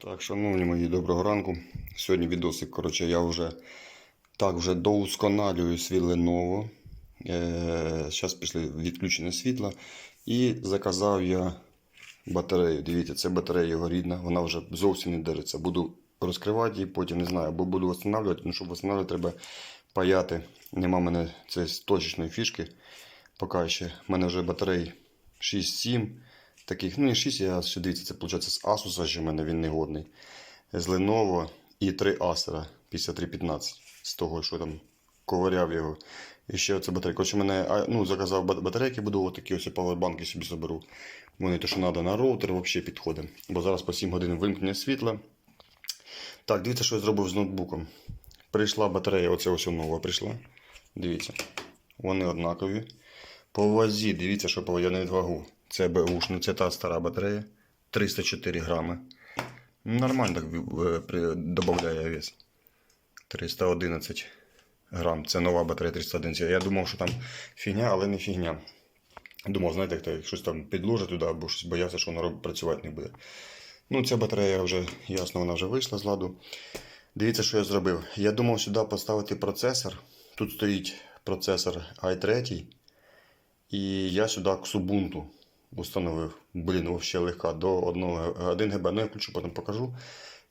Так, шановні мої, доброго ранку. Сьогодні відосик, коротше, я вже так вже доусконалюю свій Lenovo. Е, Зараз пішли відключення світла. І заказав я батарею. Дивіться, це батарея його рідна, вона вже зовсім не держиться. Буду розкривати її, потім не знаю, або буду встановлювати, ну щоб встановлювати, треба паяти. Нема в мене цієї точечної фішки. Поки ще. У мене вже батарей 6-7 таких, ну не 6, я ще дивіться, це виходить з Asus, ще в мене він негодний. З Lenovo і 3 Acer 5315. З того, що там ковиряв його. І ще оце батарейка. Коротше, мене ну, заказав батарейки, буду отакі ось павербанки собі соберу. Вони то, що треба на роутер, взагалі підходить. Бо зараз по 7 годин вимкнення світла. Так, дивіться, що я зробив з ноутбуком. Прийшла батарея, оце ось нова прийшла. Дивіться. Вони однакові. По вазі, дивіться, що я не вагу. Це БУшна, це та стара батарея. 304 грами. Нормально так е, додає вес. 311 грам. Це нова батарея 311. Я думав, що там фігня, але не фігня. Думав, знаєте, як то щось там підложить туди, або щось боявся, що воно працювати не буде. Ну, ця батарея вже, ясно, вона вже вийшла з ладу. Дивіться, що я зробив. Я думав сюди поставити процесор. Тут стоїть процесор i3. І я сюди Xubuntu установив. Блін, взагалі легка. До 1, 1 ГБ. Ну, я включу, потім покажу.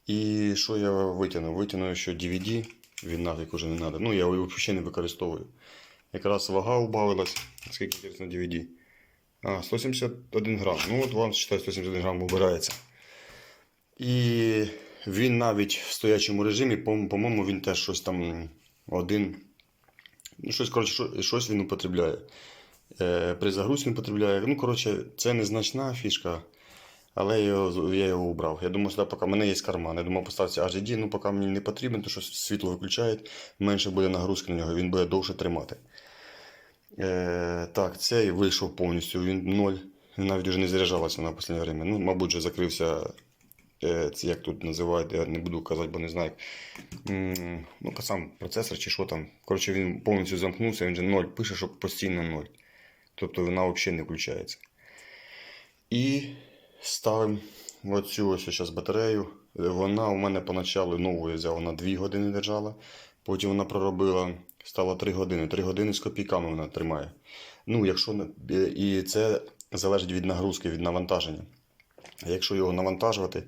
І що я витягнув? Витягнув, що DVD, він нафіг уже не треба. Ну, я його взагалі не використовую. Якраз вага убавилась. Скільки інтересно DVD? А, 171 грам. Ну, от вам считай, 171 грам вибирається. І він навіть в стоячому режимі, по- по-моєму, він теж щось там один. Ну, щось, коротше, щось він употребляє. Е, при загрузці він потребляє. Ну, коротше, це незначна фішка, але я його, я його убрав. Я думаю, сюди поки в мене є карман. Я думав поставити HDD, ну поки мені не потрібен, тому що світло виключають, менше буде нагрузки на нього, він буде довше тримати. Е, так, цей вийшов повністю, він ноль. Він навіть вже не заряджалася на останнє время. Ну, мабуть, вже закрився. Е, як тут називають, я не буду казати, бо не знаю. Ну, сам процесор чи що там. Коротше, він повністю замкнувся, він же ноль пише, що постійно ноль. Тобто вона взагалі не включається. І ставимо оцю ось зараз батарею. Вона у мене поначалу нову я вона 2 години держала. Потім вона проробила, стала 3 години. 3 години з копійками вона тримає. Ну, якщо е, і це залежить від нагрузки, від навантаження. Якщо його навантажувати,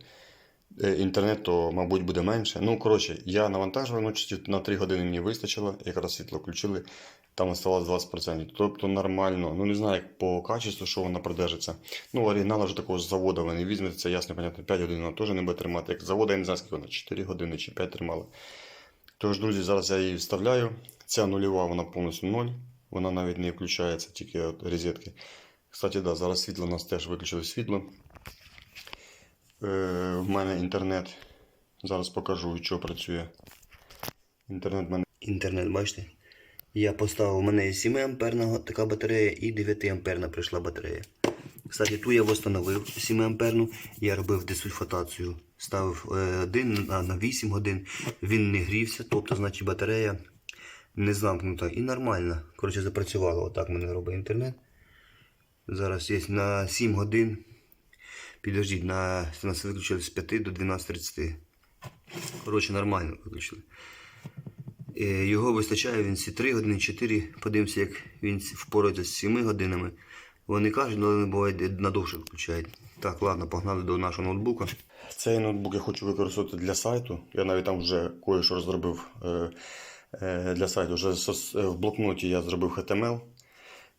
е, інтернет, то, мабуть, буде менше. Ну, коротше, я навантажував ночі на 3 години мені вистачило, якраз світло включили, там осталось 20%. Тобто нормально. Ну, не знаю, як по качеству, що вона продержиться. Ну, оригінал вже такого з заводу ви не візьмете, це ясно, понятно, 5 годин вона теж не буде тримати. Як з заводу, я не знаю, скільки вона, 4 години чи 5 тримала. Тож, друзі, зараз я її вставляю. Ця нульова, вона повністю 0. Вона навіть не включається, тільки от розетки. Кстати, да, зараз світло у нас теж виключили світло. Е, в мене інтернет. Зараз покажу, чого працює. Інтернет мене. Інтернет, бачите? Я поставив, у мене 7 амперна така батарея і 9 амперна прийшла батарея. Кстати, ту я встановив 7 амперну, я робив десульфатацію. Ставив е, один на, на 8 годин, він не грівся, тобто, значить, батарея не замкнута і нормально. Коротше, запрацювало. Отак мене робить інтернет. Зараз є на 7 годин. Підождіть, на, нас виключили з 5 до 12.30. Коротше, нормально виключили. Е, Його вистачає він ці 3 години, 4. Подивимося, як він впорається з 7 годинами. Вони кажуть, але не буває надовше включають. Так, ладно, погнали до нашого ноутбука. Цей ноутбук я хочу використовувати для сайту. Я навіть там вже кое-що розробив е, е, для сайту. Вже в блокноті я зробив HTML.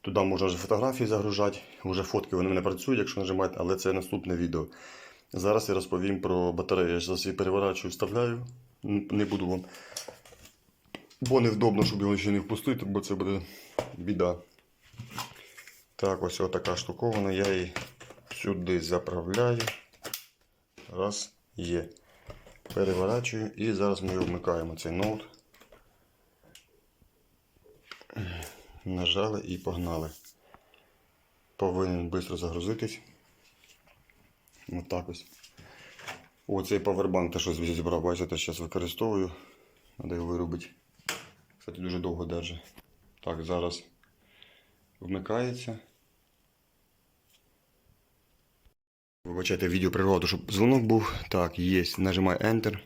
Туди можна вже фотографії загружати. Вже фотки вони мене працюють, якщо нажимати, але це наступне відео. Зараз я розповім про батарею. Я зараз її переворачую, вставляю. Не буду вам. Бо невдобно, щоб його ще не впустити, бо це буде біда. Так, ось така штукована. Я її сюди заправляю. Раз, є. Переворачую і зараз ми вмикаємо цей ноут. Нажали і погнали. Повинен швидко загрузитись. Отак ось. Оцей павербанк, те, що зібрав, бачите, зараз використовую. Треба його виробити. Кстати, дуже довго держить. Так, зараз вмикається. Вибачайте відео природу, щоб дзвонок був. Так, є. Нажимай Enter.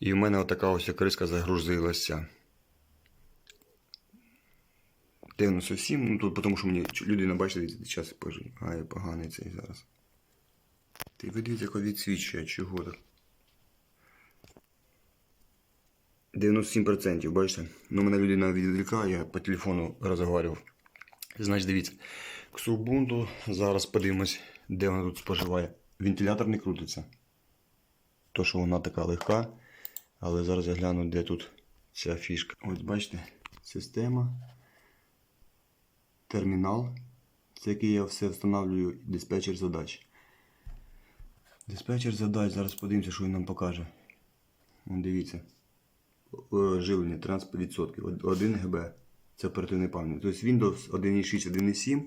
І в мене отака ось криска загрузилася. 97, ну тут тому що мені людина бачите, час пише. Ай, поганий цей зараз. Ти видивіться, як відсвічує, чого так. 97%, бачите? Ну, мене людина відволікає, я по телефону розговорював. Значить, дивіться. Ксубунту, зараз подивимось, де вона тут споживає. Вентилятор не крутиться. То, що вона така легка. Але зараз я гляну, де тут ця фішка. Ось бачите, система. Термінал. Це який я все встановлюю диспетчер задач. Диспетчер задач, зараз подивимося, що він нам покаже. Дивіться. Живлення 13%. 1 ГБ. Це оперативний пам'ять. Тобто Windows 1.6, 1.7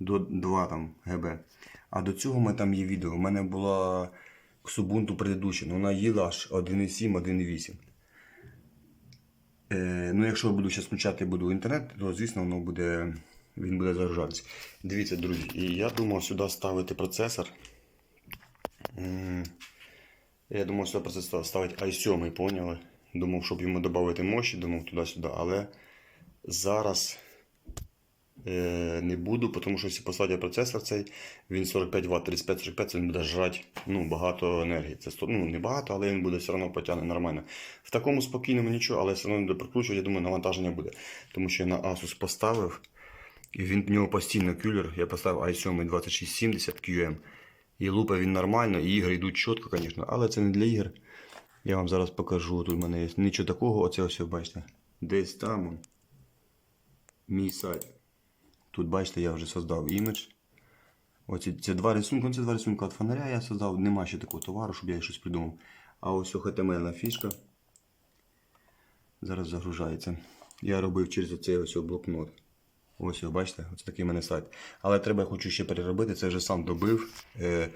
до 2 там ГБ. А до цього мене там є відео. У мене була Xubuntu предыдуща, але вона їла аж 1.7, 1.8. Е, ну, якщо буду зараз включати буду інтернет, то звісно воно буде, він буде загружатися. Дивіться, друзі, і я думав сюди ставити процесор. Я думав сюди процесор ставити i7, поняли? Думав, щоб йому додати мощі, думав туди-сюди, але зараз не буду, тому що якщо поставити процесор цей, він 45 Вт, 35-45, він буде жрати ну, багато енергії. Це ну, не багато, але він буде все одно потягне нормально. В такому спокійному нічого, але все одно не прикручувати, я думаю, навантаження буде. Тому що я на Asus поставив, і він в нього постійно кюлер. Я поставив i7 2670 QM. І лупа він нормально, і ігри йдуть чітко, звісно, але це не для ігор. Я вам зараз покажу. Тут в мене є нічого такого, оце ось, бачите. Десь там мій сайт. Тут, бачите, я вже создав імідж. Оці ці два рисунки, це два рисунки від фонаря я создав. Нема ще такого товару, щоб я щось придумав. А ось HTML фішка. Зараз загружається. Я робив через оцей ось блокнот. Ось, його, бачите, ось такий мене сайт. Але треба, я хочу ще переробити, це вже сам добив, е,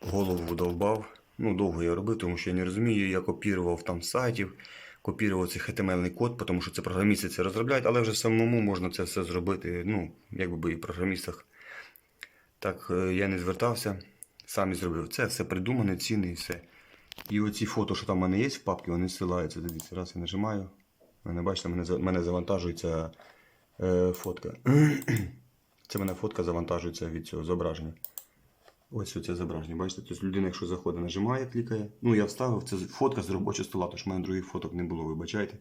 голову довбав. Ну, довго я робив, тому що я не розумію, я копірував там сайтів, копірував цей HTML код, тому що це програмісти це розробляють, але вже самому можна це все зробити, ну, як би і в програмістах. Так, е, я не звертався, сам і зробив. Це все придумане, ціни і все. І оці фото, що там в мене є в папці, вони зсилаються. Дивіться, раз я нажимаю. Мене, бачите, мене, мене завантажується е, фотка. Це мене фотка завантажується від цього зображення. Ось оце зображення. Бачите, тобто людина, якщо заходить, нажимає, клікає. Ну, я вставив, це фотка з робочого стола, тож в мене других фоток не було, вибачайте.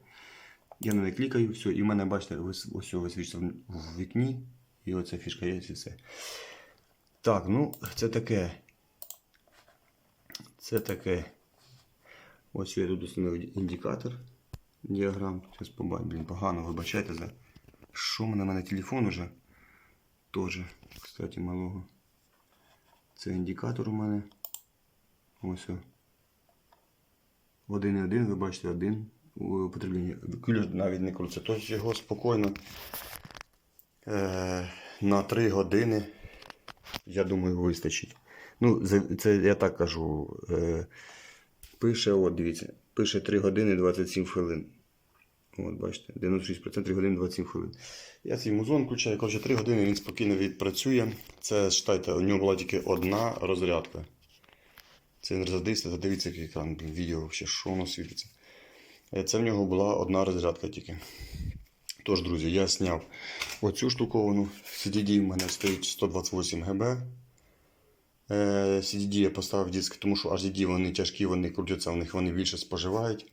Я на неї клікаю, все, і в мене, бачите, ось, висвічується в- вікні. І оця фішка є і все. Так, ну, це таке. Це таке. Ось я тут установив індикатор. Діаграм. Зараз побачимо. Блін, погано, вибачайте за. Що в мене телефон уже? Тоже, кстати, малого. Це індикатор у мене. Ось. о. 1,1, ви бачите, один у потреблінні. Кулер навіть не крутиться. Тобто його спокійно е, на 3 години, я думаю, вистачить. Ну, це я так кажу. Е, пише, от дивіться, пише 3 години 27 хвилин. От, бачите, 96% 3 години 27 хвилин. Я цей музон включаю, коротше, 3 години він спокійно відпрацює. Це, считайте, у нього була тільки одна розрядка. Це не та дивіться, який екран, відео, взагалі, що воно світиться. Е, Це в нього була одна розрядка тільки. Тож, друзі, я зняв оцю штуковину. CDD в мене стоїть 128 ГБ. Е, CDD я поставив диск, тому що HDD вони тяжкі, вони крутяться, вони більше споживають.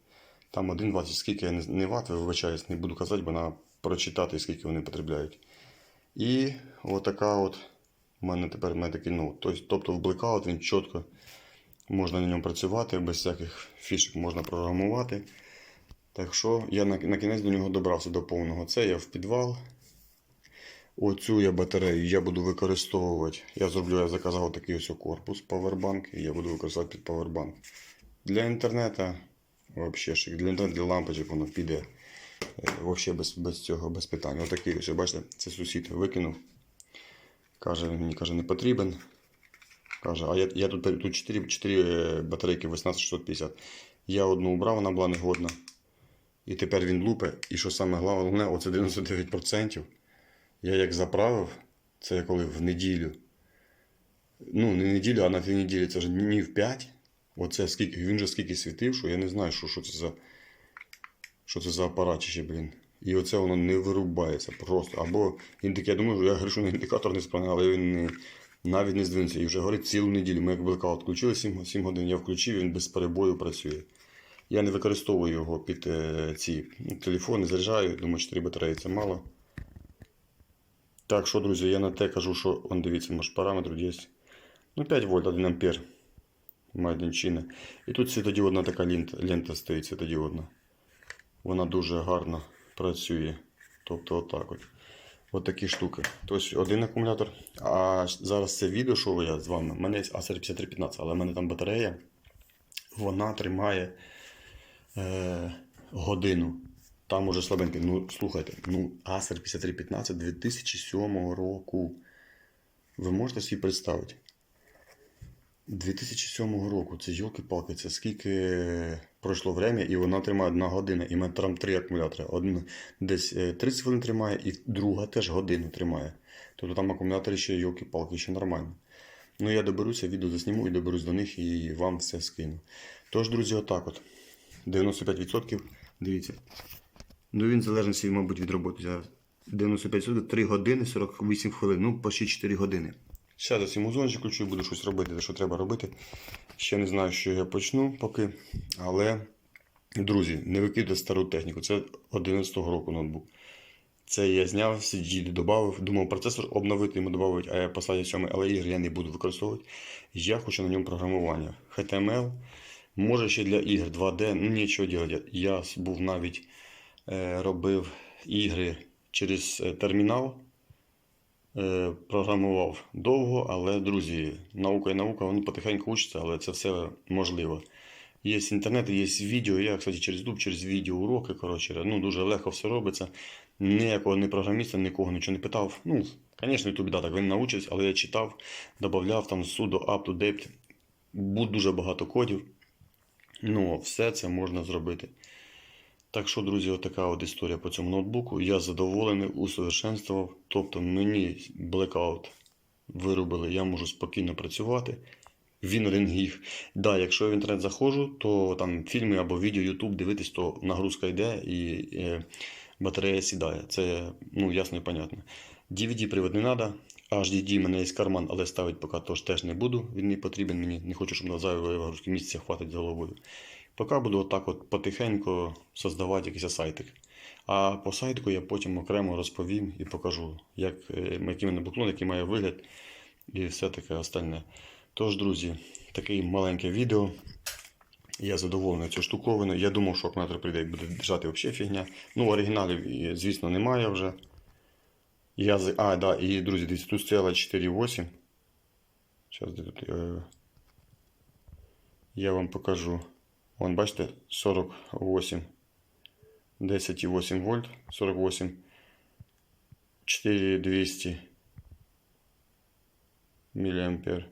Там 1,20, скільки я не, ват, вибачаюсь, не буду казати, бо треба прочитати, скільки вони потребляють. І отака от у мене тепер ноут. Тобто, тобто в Blackout він чітко можна на ньому працювати, без всяких фішок можна програмувати. Так що я на, на кінець до нього добрався до повного. Це я в підвал. Оцю я батарею я буду використовувати. Я зроблю, я заказав такий ось корпус Powerbank, і я буду використовувати під Powerbank. Для інтернету, вообще, шик. для для лампочок воно піде. Е, Вообще без, без цього, без питань. Отакий ось, бачите, це сусід викинув. Каже, мені каже, не потрібен. Каже, а я, я тут, тут 4, 4 батарейки 18650. Я одну убрав, вона була негодна. І тепер він лупе. І що саме головне, оце 99%. Я як заправив, це коли в неділю. ну, не неділю, а на дві неділі це ж днів 5. Оце скільки, він же скільки світив, що я не знаю, що, що це за. Що це за апаратище, блін. І оце воно не вирубається просто. Або таке, я думаю, що я грішу на індикатор не справний, але він не, навіть не здвинувся. І вже горить цілу неділю. Ми як блекаут включили 7, 7 годин, я включив, він без перебою працює. Я не використовую його під е, ці ну, телефони, заряджаю, думаю, 4 батареї це мало. Так що, друзі, я на те кажу, що он дивіться, може параметр є. Ну, 5 вольт, 1 ампер. Майданчина. І тут світодіодна така лента, лента стоїть світодіодна. Вона дуже гарно працює. Тобто отак от. От такі штуки. Тобто один акумулятор. А зараз це відео, що я з вами. У мене є Acer 5315, але в мене там батарея. Вона тримає е, годину. Там уже слабенький. Ну, слухайте, ну, Acer 5315 2007 року. Ви можете собі представити? 2007 року, це йолки-палки, це скільки пройшло время, і вона тримає одна година. І в мене там три акумулятори. Один десь е, 30 хвилин тримає, і друга теж годину тримає. Тобто там акумулятори ще йолки-палки, ще нормально. Ну я доберуся, відео засніму і доберусь до них і вам все скину. Тож, друзі, отак от. 95%. Дивіться. Ну він залежно, мабуть, від роботи. 95% 3 години 48 хвилин. Ну, почти 4 години. Я цим музончик включу буду щось робити, те, що треба робити. Ще не знаю, що я почну поки. Але, друзі, не викидайте стару техніку. Це 11-го року ноутбук. Це я зняв, CG додав, думав процесор обновити, йому додати, а я посадив 7, але ігри я не буду використовувати. Я хочу на ньому програмування. HTML, може ще для ігр 2D, ну нічого робити. Я був навіть е, робив ігри через е, термінал. Е, програмував довго, але, друзі, наука і наука, воно потихеньку учиться, але це все можливо. Є інтернет, є відео. Я, кстати, через YouTube, через відео уроки. Коротше, ну, дуже легко все робиться. Ніякого не програміста, нікого нічого не питав. Ну, звісно, YouTube, да, так він навчився, але я читав, додавав там sudo, up to date. Буде дуже багато кодів. Ну, все це можна зробити. Так що, друзі, отака от історія по цьому ноутбуку. Я задоволений, усовершенствував. Тобто мені Blackout виробили, я можу спокійно працювати. Він один гіг. Да, якщо я в інтернет заходжу, то там фільми або відео, YouTube дивитись, то нагрузка йде і е, батарея сідає. Це ну, ясно і понятно. DVD привод не треба. HDD мене є карман, але ставити поки тож теж не буду. Він не потрібен мені. Не хочу, щоб на зайвої місця хватить головою. Поки буду отак от потихеньку создавати якийсь сайтик. А по сайтику я потім окремо розповім і покажу, як, е, який мене блокнот, який має вигляд і все таке остальне. Тож, друзі, таке маленьке відео. Я задоволений цією штуковиною. Я думав, що акумулятор прийде і буде держати взагалі фігня. Ну, оригіналів, звісно, немає вже. Я, а, да, і, друзі, дивіться, тут стояла 4.8. Зараз тут. е, Я вам покажу. Вон, бачите, 48. 10,8 вольт, 48. 4200 міліампер.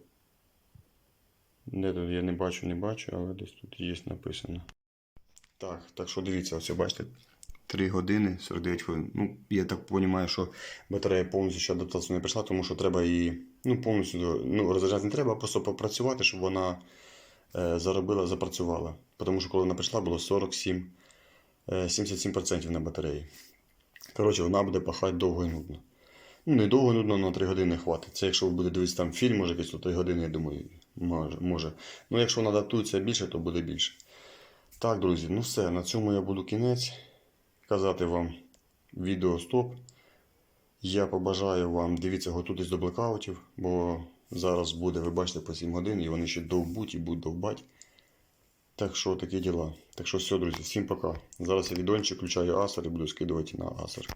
Де тут я не бачу, не бачу, але десь тут є написано. Так, так що дивіться, ось бачите. 3 години 49 хвилин. Ну, я так розумію, що батарея повністю ще адаптацію не прийшла, тому що треба її ну, повністю ну, розряджати не треба, а просто попрацювати, щоб вона заробила, запрацювала. Тому що коли вона прийшла, було 47, е, 77% на батареї. Коротше, вона буде пахати довго і нудно. Ну, не довго нудно, на 3 години хватить. Це якщо ви будете дивитися там фільм, може якийсь 3 години, я думаю, може. Ну, якщо вона адаптується більше, то буде більше. Так, друзі, ну все, на цьому я буду кінець. Казати вам відео стоп. Я побажаю вам, дивіться, готуйтесь до блекаутів, бо зараз буде, ви бачите, по 7 годин, і вони ще довбуть і будуть довбати. Так що такі діла. Так що все, друзі, всім пока. Зараз я відончик включаю асер і буду скидувати на Acer.